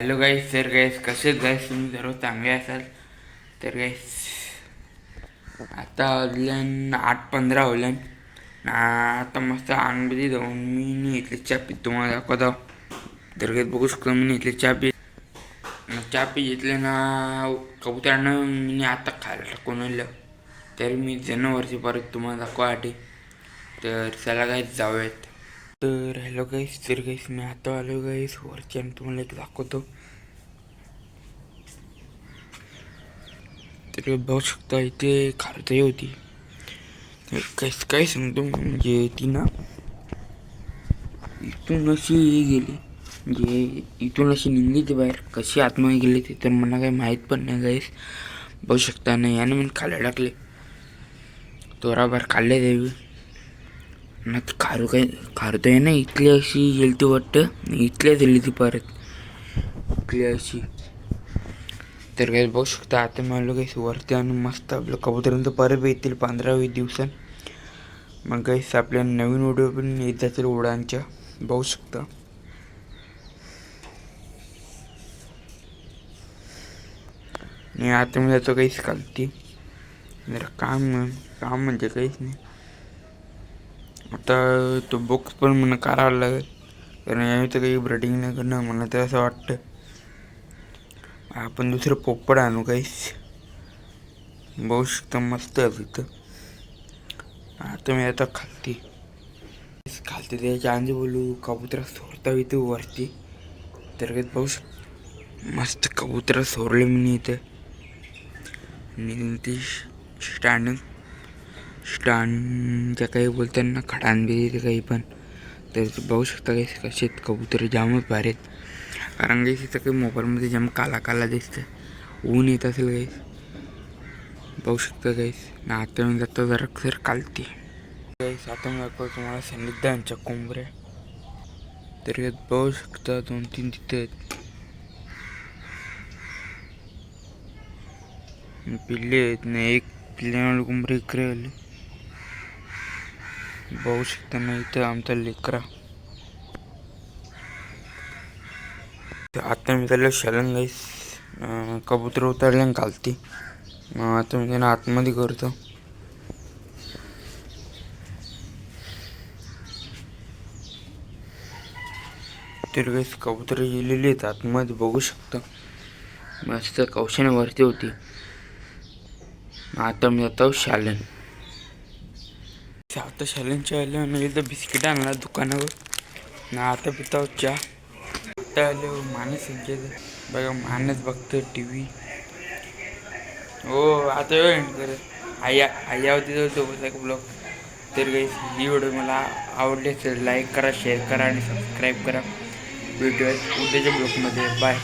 Hello गाईस तर गाईस कसे गाईस तुम्ही सर्व चांगले असाल. तर गाईस आता वाजल्यान आठ पंधरा होल्यान आता मस्त आणबी जाऊन मी नी इथली चहा पीत तुम्हाला दाखवतो. तर गाईस बघू शकतो मी इथली चहा पी. चहा पी घेतले ना कबुतरानं मी आता खायला टाकून आणलं तर मी जनावरची परत तुम्हाला दाखवासाठी तर चला गाईस जाऊयात. तर हॅलो गाईस तर गाईस मी आता आलो गाईस वरच्या आणि तुम्हाला एक दाखवतो तर बघू शकता इथे खारताई होती तर काहीच काय सांगतो म्हणजे ती ना इथून अशी गेली म्हणजे इथून अशी निघली ती बाहेर कशी आतमध्ये गेली ती तर मला काही माहीत पण नाही गाईस बघू शकता नाही याने मी खायला टाकले तोराभर खाल्ले देवी ना ती खारू काय आहे ना इथली अशी गेली ती वाटतं. इथल्या दिली ती परत. इथली अशी. तर काही बघू शकता आता मी काहीच वरती आणि मस्त आपलं कबुतरांचं परत येतील पंधरा वीस दिवसात. मग काहीच आपल्या नवीन व्हिडिओ पण येत जातील उडांच्या बघू शकता. नाही आता मी जातो काहीच खालती. जरा काम काम म्हणजे काहीच नाही. आता तो बॉक्स पण मला करावा लागेल कारण यावेळी तर काही ब्रेडिंग नाही करणार मला तर असं वाटतं. आपण दुसरं पोपड आणू काहीच. बघू शकता मस्त आहे तिथं. आता मी आता खालती खालती त्याच्या आंधी बोलू कबुतरा सोडता इथे वरती. तर काही बघू शक मस्त कबुतरा सोडले मी इथे. आणि ती स्टँडिंग स्टँडच्या काही बोलताना खडांबी काही पण तर बघू शकता काही कसे कबुतर कबूतर जामच भारी आहेत. कारण काही तिथं काही मोबाईलमध्ये जाम काला काला दिसतं ऊन येत असेल काही. बघू शकता काहीच आता मी जातो जरा सर कालते गाईस आता मी दाखवतो तुम्हाला सान्निध्यांच्या कोंबऱ्या. तर यात बघू शकता दोन तीन तिथे आहेत. पिल्ले आहेत ना एक पिल्ल्याला कोंबरे इकडे आले. बघू शकता ना इथं आमचा लेकरा. आता मी त्याला शालन गाईस कबूतर उतरले आणि घालते. मग आता मी त्यांना आतमध्ये करतो. तर गाईस कबूतर गेलेली आहेत आतमध्ये बघू शकता. मस्त कौशाने होती. आता मी जातो शालन आता शालेनच्या आल्या मी इथं बिस्किट आणला दुकानावर. ना आता पिता चहा. आता आले मानस बघा मानस बघतो टी व्ही हो आता एंड कर. आया आया होती तो ब्लॉग तर काही ही व्हिडिओ मला आवडली असेल लाईक करा शेअर करा आणि सबस्क्राईब करा. व्हिडिओ उद्याच्या ब्लॉगमध्ये बाय